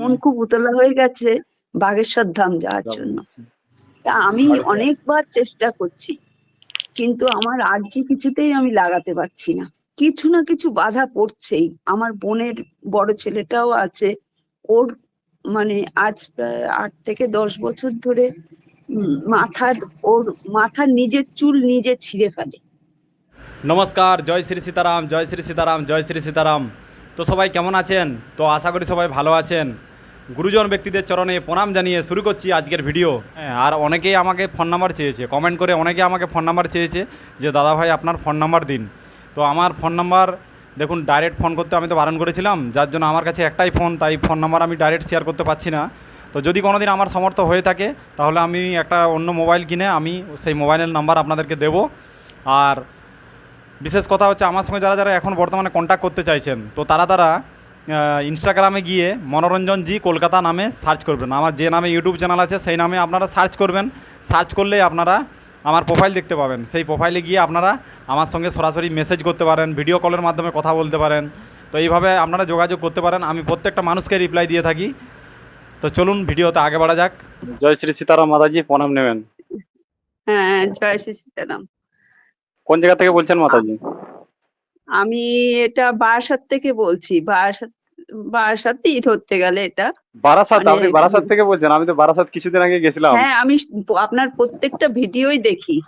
মন খুব উতলা হয়ে গেছে বাগেশ্বর ধাম যাওয়ার জন্য। তা আমি অনেকবার চেষ্টা করছি কিন্তু আমার আর্জি কিছুতেই আমি লাগাতে পারছি না। কিছু না কিছু বাধা পড়ছেই। আমার বোনের বড় ছেলেটাও আছে ওর মানে আজ প্রায় আট থেকে দশ বছর ধরে মাথার ওর মাথার নিজের চুল নিজে ছিঁড়ে ফেলে। নমস্কার জয় শ্রী সীতারাম জয় শ্রী সীতারাম জয় শ্রী সীতারাম। তো সবাই কেমন আছেন? তো আশা করি সবাই ভালো আছেন। গুরুজন ব্যক্তিদের চরণে প্রণাম জানিয়ে শুরু করছি আজকের ভিডিও। হ্যাঁ, আর অনেকেই আমাকে ফোন নাম্বার চেয়েছে। কমেন্ট করে অনেকে আমাকে ফোন নাম্বার চেয়েছে যে দাদা ভাই আপনার ফোন নাম্বার দিন। তো আমার ফোন নাম্বার দেখুন ডাইরেক্ট ফোন করতে আমি তো বারণ করেছিলাম যার জন্য আমার কাছে একটাই ফোন তাই ফোন নাম্বার আমি ডাইরেক্ট শেয়ার করতে পারছি না। তো যদি কোনো দিন আমার সমর্থ হয়ে থাকে তাহলে আমি একটা অন্য মোবাইল কিনে আমি সেই মোবাইলের নাম্বার আপনাদেরকে দেব। আর বিশেষ কথা হচ্ছে আমার সঙ্গে যারা যারা এখন বর্তমানে কন্ট্যাক্ট করতে চাইছেন তো তারা তারা ইনস্টাগ্রামে গিয়ে মনোরঞ্জন জি কলকাতা নামে সার্চ করবেন। আমার যে নামে ইউটিউব চ্যানেল আছে সেই নামে আপনারা সার্চ করবেন। সার্চ করলে আপনারা আমার প্রোফাইল দেখতে পাবেন। সেই প্রোফাইলে গিয়ে আপনারা আমার সঙ্গে সরাসরি মেসেজ করতে পারেন ভিডিও কলের মাধ্যমে কথা বলতে পারেন। তো এইভাবে আপনারা যোগাযোগ করতে পারেন। আমি প্রত্যেকটা মানুষকে রিপ্লাই দিয়ে থাকি। তো চলুন ভিডিওতে আগে বাড়া যাক। জয় শ্রী সীতারাম মাতাজি প্রণাম নেবেন। হ্যাঁ জয় শ্রী সীতারাম। কোন জায়গা থেকে বলছেন মাতাজি? আমি এটা বারাসাত থেকে বলছি। বারাসাত বারাসাতেই ধরতে গেলে এটা। বারাসাত মানে- আপনি বারাসাত থেকে বলছেন আমি তো বারাসাত কিছুদিন আগে গেছিলাম। হ্যাঁ আমি আপনার প্রত্যেকটা ভিডিওই দেখি।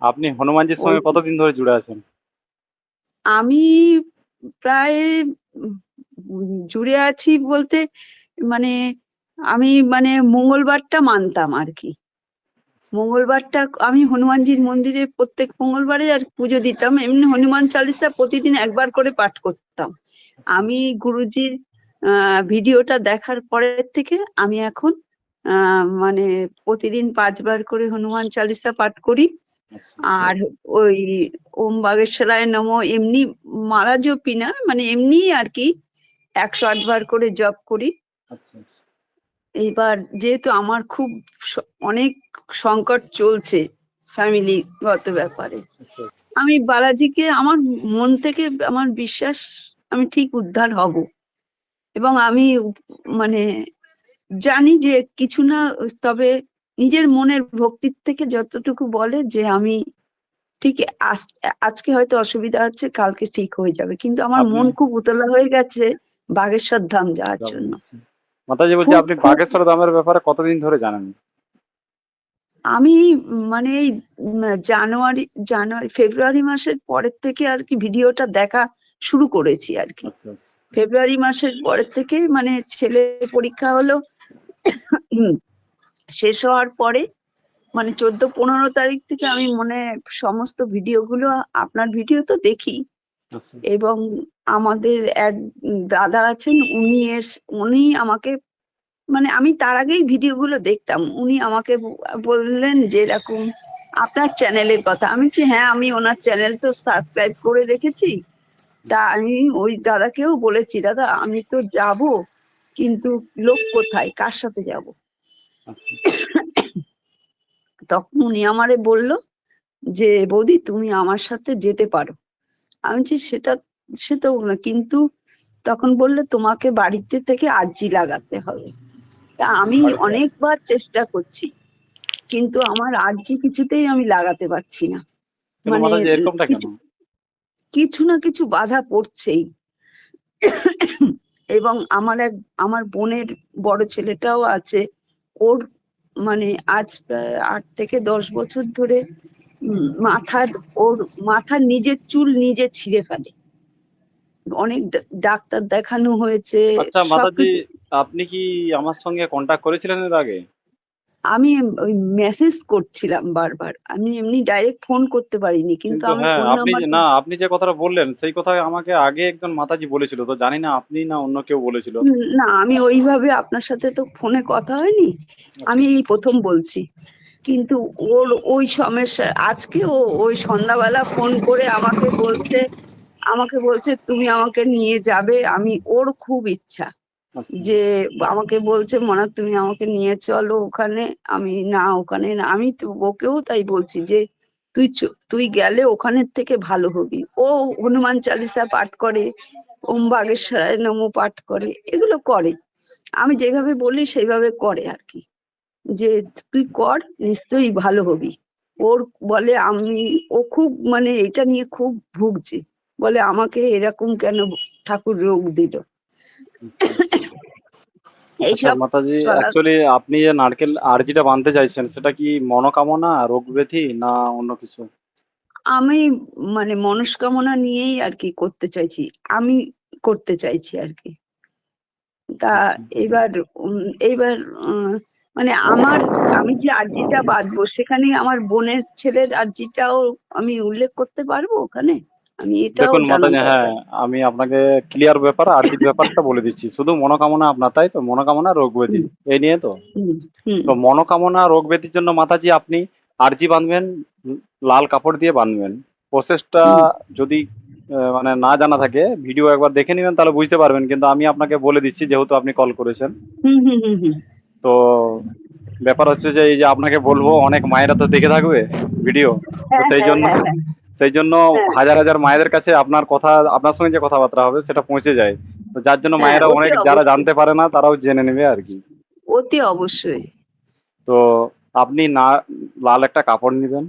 আপনি হনুমানজির সঙ্গে কতদিন ধরে জুড়ে আছেন? আমি প্রায় জুড়ে আছি বলতে মানে আমি মানে মঙ্গলবারটা মানতাম আর কি। মঙ্গলবারটা আমি হনুমানজির মন্দিরে প্রত্যেক মঙ্গলবারে আর পুজো দিতাম এমনি হনুমান চালিসা প্রতিদিন একবার করে পাঠ করতাম। আমি গুরুজির ভিডিওটা দেখার পরের থেকে আমি এখন মানে প্রতিদিন পাঁচবার করে হনুমান চালিসা পাঠ করি। আর ওই ওম বাগেশ্বরায় নম এমনি মারা জপি না মানে এমনি আর কি একশো আটবার করে জপ করি। আচ্ছা আচ্ছা। এইবার যেহেতু আমার খুব অনেক সংকট চলছে ফ্যামিলিগত ব্যাপারে। আচ্ছা। আমি বালাজিকে আমার মন থেকে আমার বিশ্বাস আমি ঠিক উদ্ধার হব। এবং আমি মানে জানি যে কিছু না তবে নিজের মনের ভক্তির থেকে যতটুকু বলে যে আমি ঠিক আজকে হয়তো অসুবিধা আছে কালকে ঠিক হয়ে যাবে। কিন্তু আমার মন খুব উতলা হয়ে গেছে বাগেশ্বর ধাম যাওয়ার জন্য। মাতাজি বলছি আপনি বাগেশ্বর ধামের ব্যাপারে কতদিন ধরে জানেন? আমি মানে এই জানুয়ারি জানুয়ারি ফেব্রুয়ারি মাসের পরের থেকে আর কি ভিডিওটা দেখা শুরু করেছি আর কি। আচ্ছা আচ্ছা। ফেব্রুয়ারি মাসের পরের থেকে মানে ছেলে পরীক্ষা হলো শেষ হওয়ার পরে মানে চোদ্দ পনেরো তারিখ থেকে আমি মনে সমস্ত ভিডিওগুলো আপনার ভিডিও তো দেখি। আচ্ছা। এবং আমাদের এক দাদা আছেন উনি এস উনি আমাকে মানে আমি তার আগেই ভিডিওগুলো দেখতাম। উনি আমাকে বললেন যে এরকম আপনার চ্যানেলের কথা। আমি বলছি হ্যাঁ আমি ওনার চ্যানেল তো সাবস্ক্রাইব করে রেখেছি। তা আমি ওই দাদাকেও বলেছি, দাদা, আমি তো যাব, কিন্তু লোক কোথায়? কার সাথে যাব? তখন উনি আমারে বলল যে, বৌদি, তুমি আমার সাথে যেতে পারো। আমি বলছি, সেটা, সে তো না, কিন্তু তখন বললে, তোমাকে বাড়িতে থেকে আর্জি লাগাতে হবে। তা আমি অনেকবার চেষ্টা করছি কিন্তু আমার আর্জি কিছুতেই আমি লাগাতে পারছি না। মানে কিছু- না কিছু বাধা পড়ছেই। এবং আমার এক আমার বোনের বড় ছেলেটাও আছে। ওর মানে আজ প্রায় আট থেকে দশ বছর ধরে মাথার ওর মাথার নিজের চুল নিজে ছিঁড়ে ফেলে। অনেক ডাক্তার দেখানো হয়েছে আচ্ছা আপনি কি আমার সঙ্গে কন্ট্যাক্ট করেছিলেন এর আগে? আমি ওই মেসেজ করছিলাম বারবার। আমি এমনি ডাইরেক্ট ফোন করতে পারিনি কিন্তু হ্যাঁ আপনি না আপনি যে কথাটা বললেন সেই কথা আমাকে আগে একজন মাতাজি বলেছিল তো জানি না আপনি না অন্য কেউ বলেছিল। না আমি ওইভাবে আপনার সাথে তো ফোনে কথা হয়নি। আমি এই প্রথম বলছি। কিন্তু ওর ওই সমস্যা আজকে ও ওই সন্ধ্যাবেলা ফোন করে আমাকে বলছে আমাকে বলছে তুমি আমাকে নিয়ে যাবে আমি ওর খুব ইচ্ছা। আচ্ছা। যে আমাকে বলছে, মনা, তুমি আমাকে নিয়ে চলো ওখানে। আমি, না, ওখানে না। আমি ওকেও তাই বলছি যে, তুই তুই গেলে ওখানের থেকে ভালো হবি। ও হনুমান চালিসা পাঠ করে, ওম বাগেশ্বরায় নমো পাঠ করে, এগুলো করে। আমি যেভাবে বলি সেইভাবে করে আর কি। যে তুই কর, নিশ্চয়ই ভালো হবি। ওর বলে, আমি, ও খুব মানে এটা নিয়ে খুব ভুগছে। বলে, আমাকে এরকম কেন ঠাকুর রোগ দিল? আচ্ছা মাতাজি অ্যাকচুয়ালি আপনি যে নারকেল আরজিটা বানতে চাইছেন সেটা কি মনোকামনা রোগ ব্যাধি না অন্য কিছু? আমি মানে মনস্কামনা নিয়েই আর কি করতে চাইছি আমি করতে চাইছি আর কি। তা এবার উম, এইবার মানে আমার আমি যে আর্জিটা বাঁধবো সেখানে আমার বোনের ছেলের আর্জিটাও আমি উল্লেখ করতে পারব ওখানে? আমি এটাও দেখুন মাতাজি হ্যাঁ আমি আপনাকে ক্লিয়ার ব্যাপার আরজির ব্যাপারটা বলে দিচ্ছি। শুধু মনোকামনা আপনার তাই তো? মনোকামনা রোগ ব্যাধি এই নিয়ে তো? তো মনোকামনা রোগ ব্যাধির জন্য মাতাজি আপনি আরজি বাঁধবেন লাল কাপড় দিয়ে বাঁধবেন। প্রসেসটা যদি মানে না জানা থাকে ভিডিও একবার দেখে নেবেন তাহলে বুঝতে পারবেন। কিন্তু আমি আপনাকে বলে দিচ্ছি যেহেতু আপনি কল করেছেন। তো ব্যাপার হচ্ছে যে এই যে আপনাকে বলব অনেক মায়েরা তো দেখে থাকবে ভিডিও হ্যাঁ, সেই হ্যাঁ, জন্য হ্যাঁ। সেই জন্য হ্যাঁ। হাজার হাজার মায়েদের কাছে আপনার কথা আপনার সঙ্গে যে কথাবার্তা হবে সেটা পৌঁছে যায়। তো যার জন্য হ্যাঁ, মায়েরা অনেক যারা জানতে পারে না তারাও জেনে নেবে আর কি। অতি অবশ্যই। তো আপনি না লাল একটা কাপড় নেবেন।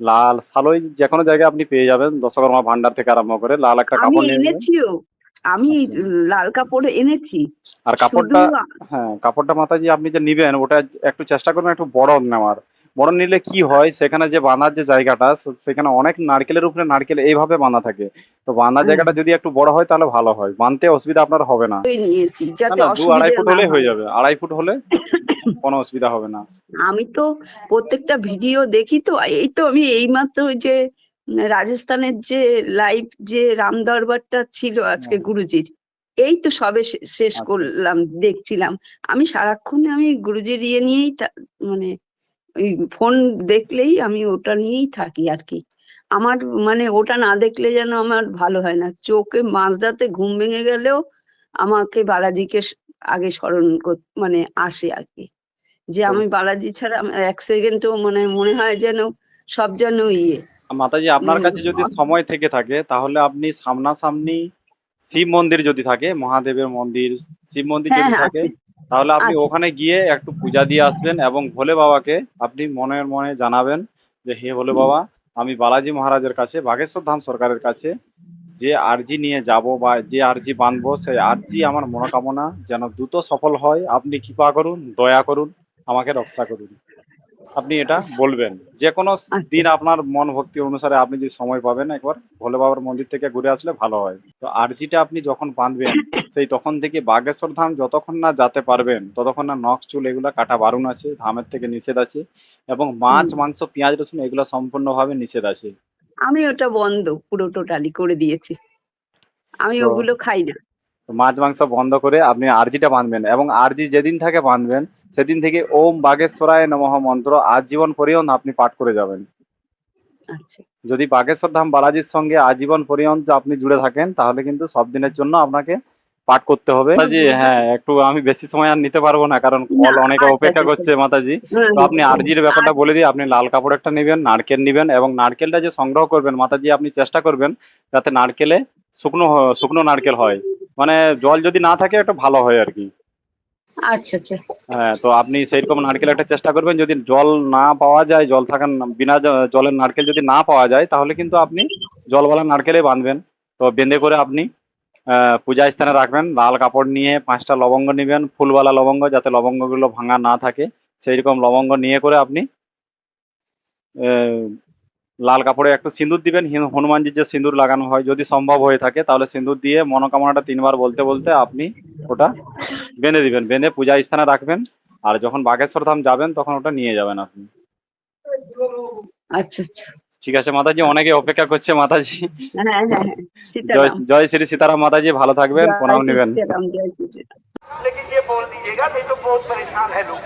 লাল সালোই যে কোনো জায়গায় আপনি পেয়ে যাবেন দশকর্মা ভান্ডার থেকে আরম্ভ করে লাল একটা কাপড় নিয়ে এনেছিও। আমি আচ্ছা। লাল কাপড় এনেছি। আর কাপড়টা হ্যাঁ কাপড়টা মাথায় যে আপনি যে নিবেন ওটা একটু চেষ্টা করবেন একটু বড় নেওয়ার। বড় নিলে কি হয়? সেখানে যে বাঁধার যে জায়গাটা সেখানে অনেক নারকেলের উপরে নারকেল এইভাবে বাঁধা থাকে। তো বাঁধার জায়গাটা যদি একটু বড় হয় তাহলে ভালো হয়। বাঁধতে অসুবিধা আপনার হবে না। দু আড়াই ফুট হলে হয়ে যাবে। আড়াই ফুট হলে কোনো অসুবিধা হবে না। আমি তো প্রত্যেকটা ভিডিও দেখি তো এই তো আমি এইমাত্র ওই যে রাজস্থানের যে লাইভ যে রাম দরবারটা ছিল আজকে গুরুজির এই তো সবে শেষ আচ্ছা, করলাম দেখছিলাম। আমি সারাক্ষণ আমি গুরুজির ইয়ে নিয়েই মানে ফোন দেখলেই আমি ওটা নিয়েই থাকি আর কি আমার মানে ওটা না দেখলে যেন আমার ভালো হয় না। চোখে মাঝরাতে ঘুম ভেঙে গেলেও আমাকে বালাজিকে আগে স্মরণ মানে আসে আর কি যে আমি বালাজি ছাড়া এক সেকেন্ডও মানে মনে হয় যেন সব যেন ইয়ে। মাতাজি আপনার কাছে যদি সময় থেকে থাকে তাহলে আপনি সামনাসামনি শিব মন্দির যদি থাকে মহাদেবের মন্দির শিব মন্দির হ্যাঁ যদি হ্যাঁ থাকে তাহলে আপনি ওখানে গিয়ে একটু পূজা দিয়ে আসবেন এবং ভোলে বাবাকে আপনি মনের মনে জানাবেন যে হে ভোলে বাবা আমি বালাজি মহারাজের কাছে বাগেশ্বর ধাম সরকারের কাছে যে আরজি নিয়ে যাব বা যে আরজি বাঁধবো সেই আরজি আমার মনোকামনা যেন দ্রুত সফল হয়। আপনি কৃপা করুন দয়া করুন আমাকে রক্ষা করুন। আপনি এটা বলবেন। যে কোনো দিন আপনার মন ভক্তি অনুসারে আপনি যে সময় পাবেন একবার ভোলে বাবার মন্দির থেকে ঘুরে আসলে ভালো হয়। তো আরজিটা আপনি যখন বাঁধবেন সেই তখন থেকে বাগেশ্বর ধাম যতক্ষণ না যেতে পারবেন ততক্ষণ না নখ চুল এগুলো কাটা বারণ আছে ধামের থেকে নিষেধ আছে এবং মাছ মাংস পেঁয়াজ রসুন এগুলো সম্পূর্ণভাবে নিষেধ আছে। আমি ওটা বন্ধ পুরো টোটালি করে দিয়েছি। আমি ওগুলো খাই না। মাছ মাংস বন্ধ করে আপনি আরজিটা বাঁধবেন এবং আরজি যেদিন থেকে বাঁধবেন সেদিন থেকে ওম বাগেশ্বরায় নমঃ মন্ত্র আজীবন পর্যন্ত আপনি পাঠ করে যাবেন। আচ্ছা। যদি বাগেশ্বর ধাম বালাজির সঙ্গে আজীবন পর্যন্ত আপনি জুড়ে থাকেন তাহলে কিন্তু সব দিনের জন্য আপনাকে পাঠ করতে হবে। হ্যাঁ একটু আমি বেশি সময় আর নিতে পারব না কারণ কল অনেকে আচ্ছা, অপেক্ষা আচ্ছা, করছে মাতাজি। তো আপনি আরজির ব্যাপারটা বলে দিই আপনি লাল কাপড় একটা নেবেন নারকেল নেবেন এবং নারকেলটা যে সংগ্রহ করবেন মাতাজি আপনি চেষ্টা করবেন যাতে নারকেলে শুকনো শুকনো নারকেল হয়। মানে জল যদি না থাকে একটু ভালো হয় আর কি। আচ্ছা আচ্ছা। হ্যাঁ তো আপনি সেইরকম নারকেল একটা চেষ্টা করবেন যদি জল না পাওয়া যায় জল থাকার বিনা জলের নারকেল যদি না পাওয়া যায় তাহলে কিন্তু আপনি জলওয়ালা নারকেলে বাঁধবেন। তো বেঁধে করে আপনি পূজা স্থানে রাখবেন লাল কাপড় নিয়ে পাঁচটা লবঙ্গ নেবেন ফুলওয়ালা লবঙ্গ যাতে লবঙ্গগুলো ভাঙা না থাকে সেই রকম লবঙ্গ নিয়ে করে আপনি লাল কাপড়ে একটু সিঁদুর দিবেন হিন- হনুমানজির যে সিঁদুর লাগানো হয় যদি সম্ভব হয়ে থাকে তাহলে সিঁদুর দিয়ে মনোকামনাটা তিনবার বলতে বলতে আপনি ওটা বেঁধে দিবেন বেঁধে পূজা স্থানে রাখবেন আর যখন বাগেশ্বর ধাম যাবেন তখন ওটা নিয়ে যাবেন আপনি আচ্ছা আচ্ছা ঠিক আছে মাতাজি অনেকে অপেক্ষা করছে মাতাজি হ্যাঁ হ্যাঁ হ্যাঁ জয় সীতারাম জয় শ্রী সীতারাম মাতাজি ভালো থাকবেন জয় প্রণাম শ্রী নেবেন সীতারাম জয় শ্রী সীতারাম। लेकिन ये बोल दीजिएगा नहीं तो बहुत परेशान है लोग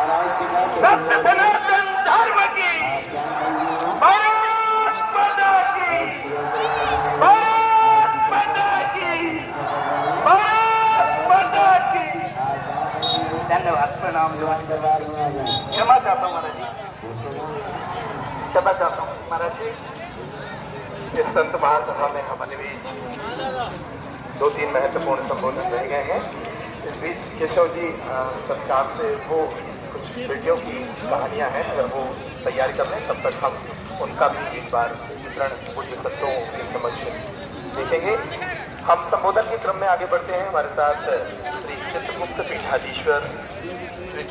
सत्य सनातन धर्म की भारत माता की भारत माता की भारत माता की। धन्यवाद प्रणाम क्षमा चाहता हूँ महाराज जी। क्षमा चाहता हूँ महाराज जी। इस संत महासभा में हम निवेश दो तीन महत्वपूर्ण संबोधन रह गए हैं। इस बीच केशव जी संस्कार से वो कुछ वीडियो की कहानियाँ हैं, अगर वो तैयारी कर लें तब तक हम उनका भी एक बार चित्रण पूज्य सत्तों के समक्ष देखेंगे। हम संबोधन के क्रम में आगे बढ़ते हैं। हमारे साथ श्री चित्रगुप्त पीठाधीश्वर, श्री